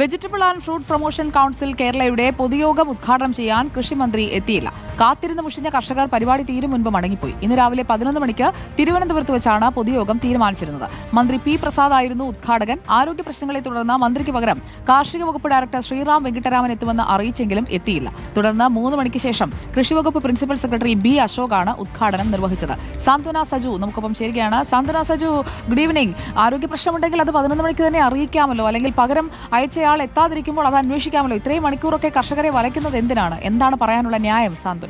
Vegetable and fruit promotion council കേരളയുടെ പൊതുയോഗം ഉദ്ഘാടനം ചെയ്യാൻ കൃഷിമന്ത്രി എത്തിയില്ല. കാത്തിരുന്ന് മുഷിഞ്ഞ കർഷകർ പരിപാടി തീരും മുൻപ് മടങ്ങിപ്പോയി. ഇന്ന് രാവിലെ പതിനൊന്ന് മണിക്ക് തിരുവനന്തപുരത്ത് വെച്ചാണ് പൊതുയോഗം തീരുമാനിച്ചിരുന്നത്. മന്ത്രി പി പ്രസാദ് ആയിരുന്നു ഉദ്ഘാടകൻ. ആരോഗ്യ പ്രശ്നങ്ങളെ തുടർന്ന് മന്ത്രിക്ക് പകരം കാർഷിക വകുപ്പ് ഡയറക്ടർ ശ്രീറാം വെങ്കിട്ടരാമൻ എത്തുമെന്ന് അറിയിച്ചെങ്കിലും എത്തിയില്ല. തുടർന്ന് മൂന്ന് മണിക്ക് ശേഷം കൃഷിവകുപ്പ് പ്രിൻസിപ്പൽ സെക്രട്ടറി ബി അശോകാണ് ഉദ്ഘാടനം നിർവഹിച്ചത്. സാന്ത്വന സജു നമുക്കൊപ്പം ചേരുകയാണ്. സാന്ത്വന സജു ഗുഡ് ഈവനിംഗ് ആരോഗ്യ പ്രശ്നമുണ്ടെങ്കിൽ അത് പതിനൊന്ന് മണിക്ക് തന്നെ അറിയിക്കാമല്ലോ. അല്ലെങ്കിൽ പകരം അയച്ചയാൾ എത്താതിരിക്കുമ്പോൾ അത് അന്വേഷിക്കാമല്ലോ. ഇത്രയും മണിക്കൂറൊക്കെ കർഷകരെ വലയ്ക്കുന്നത് എന്തിനാണ്? എന്താണ് പറയാനുള്ള ന്യായം സാന്ത്വന?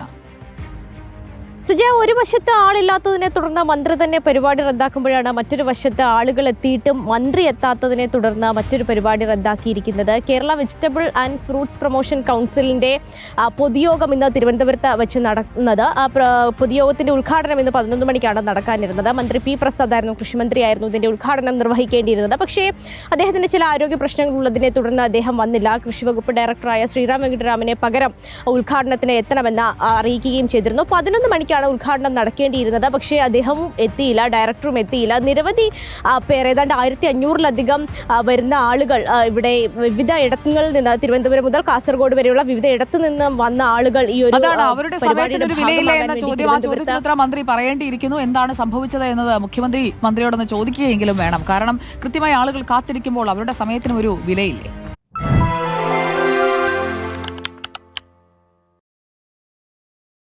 സുജയ ഒരു വശത്ത് ആളില്ലാത്തതിനെ തുടർന്ന് മന്ത്രി തന്നെ പരിപാടി റദ്ദാക്കുമ്പോഴാണ് മറ്റൊരു വശത്ത് ആളുകൾ എത്തിയിട്ടും മന്ത്രി എത്താത്തതിനെ തുടർന്ന് മറ്റൊരു പരിപാടി റദ്ദാക്കിയിരിക്കുന്നത്. Kerala vegetable and fruits promotion കൗൺസിലിന്റെ പൊതുയോഗം ഇന്ന് തിരുവനന്തപുരത്ത് വെച്ച് നടക്കുന്നത്. ആ പൊതുയോഗത്തിന്റെ ഉദ്ഘാടനം ഇന്ന് പതിനൊന്ന് മണിക്കാണ് നടക്കാനിരുന്നത്. മന്ത്രി പി. പ്രസാദ് ആയിരുന്നു കൃഷിമന്ത്രിയായിരുന്നു ഇതിന്റെ ഉദ്ഘാടനം നിർവഹിക്കേണ്ടിയിരുന്നത്. പക്ഷേ അദ്ദേഹത്തിന് ചില ആരോഗ്യ പ്രശ്നങ്ങൾ ഉള്ളതിനെ തുടർന്ന് അദ്ദേഹം വന്നില്ല. കൃഷിവകുപ്പ് ഡയറക്ടറായ ശ്രീറാം വെങ്കിട്ടരാമനെ പകരം ഉദ്ഘാടനത്തിന് എത്തണമെന്ന് അറിയിക്കുകയും ചെയ്തിരുന്നു. പതിനൊന്ന് മണിക്കാണ് ഉദ്ഘാടനം നടക്കേണ്ടിയിരുന്നത്. പക്ഷേ അദ്ദേഹം എത്തിയില്ല ഡയറക്ടറും എത്തിയില്ല. നിരവധി പേർ ഏതാണ്ട് ആയിരത്തി അഞ്ഞൂറിലധികം വരുന്ന ആളുകൾ ഇവിടെ വിവിധ ഇടങ്ങളിൽ നിന്ന് തിരുവനന്തപുരം മുതൽ കാസർഗോഡ് വരെയുള്ള വിവിധ ഇടത്തു നിന്ന് വന്ന ആളുകൾ ഈ ഒരു അവരുടെ മന്ത്രി പറയേണ്ടിയിരിക്കുന്നു. എന്താണ് സംഭവിച്ചത് എന്നത് മുഖ്യമന്ത്രി മന്ത്രിയോടൊന്ന് ചോദിക്കുകയെങ്കിലും വേണം. കാരണം കൃത്യമായി ആളുകൾ കാത്തിരിക്കുമ്പോൾ അവരുടെ സമയത്തിന് ഒരു വിലയില്ലേ?